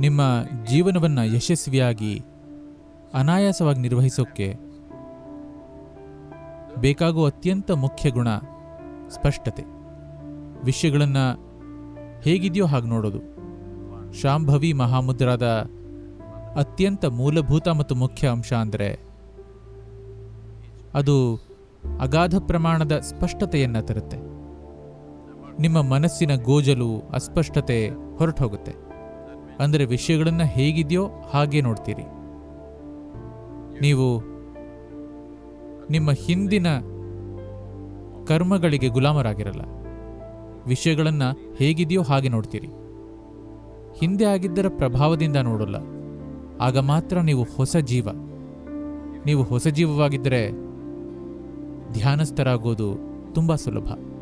ನಿಮ್ಮ ಜೀವನವನ್ನು ಯಶಸ್ವಿಯಾಗಿ, ಅನಾಯಾಸವಾಗಿ ನಿರ್ವಹಿಸೋಕ್ಕೆ ಬೇಕಾಗುವ ಅತ್ಯಂತ ಮುಖ್ಯ ಗುಣ ಸ್ಪಷ್ಟತೆ. ವಿಷಯಗಳನ್ನು ಹೇಗಿದೆಯೋ ಹಾಗೆ ನೋಡೋದು. ಶಾಂಭವಿ ಮಹಾಮುದ್ರಾದ ಅತ್ಯಂತ ಮೂಲಭೂತ ಮತ್ತು ಮುಖ್ಯ ಅಂಶ ಅಂದರೆ ಅದು ಅಗಾಧ ಪ್ರಮಾಣದ ಸ್ಪಷ್ಟತೆಯನ್ನು ತರುತ್ತೆ. ನಿಮ್ಮ ಮನಸ್ಸಿನ ಗೋಜಲು ಅಸ್ಪಷ್ಟತೆ ಹೊರಟು ಹೋಗುತ್ತೆ ಅಂದರೆ ವಿಷಯಗಳನ್ನು ಹೇಗಿದೆಯೋ ಹಾಗೆ ನೋಡ್ತೀರಿ. ನೀವು ನಿಮ್ಮ ಹಿಂದಿನ ಕರ್ಮಗಳಿಗೆ ಗುಲಾಮರಾಗಿರಲ್ಲ. ವಿಷಯಗಳನ್ನು ಹೇಗಿದೆಯೋ ಹಾಗೆ ನೋಡ್ತೀರಿ. ಹಿಂದೆ ಆಗಿದ್ದರ ಪ್ರಭಾವದಿಂದ ನೋಡಲ್ಲ. ಆಗ ಮಾತ್ರ ನೀವು ಹೊಸ ಜೀವ. ನೀವು ಹೊಸ ಜೀವವಾಗಿದ್ದರೆ ಧ್ಯಾನಸ್ಥರಾಗೋದು ತುಂಬ ಸುಲಭ.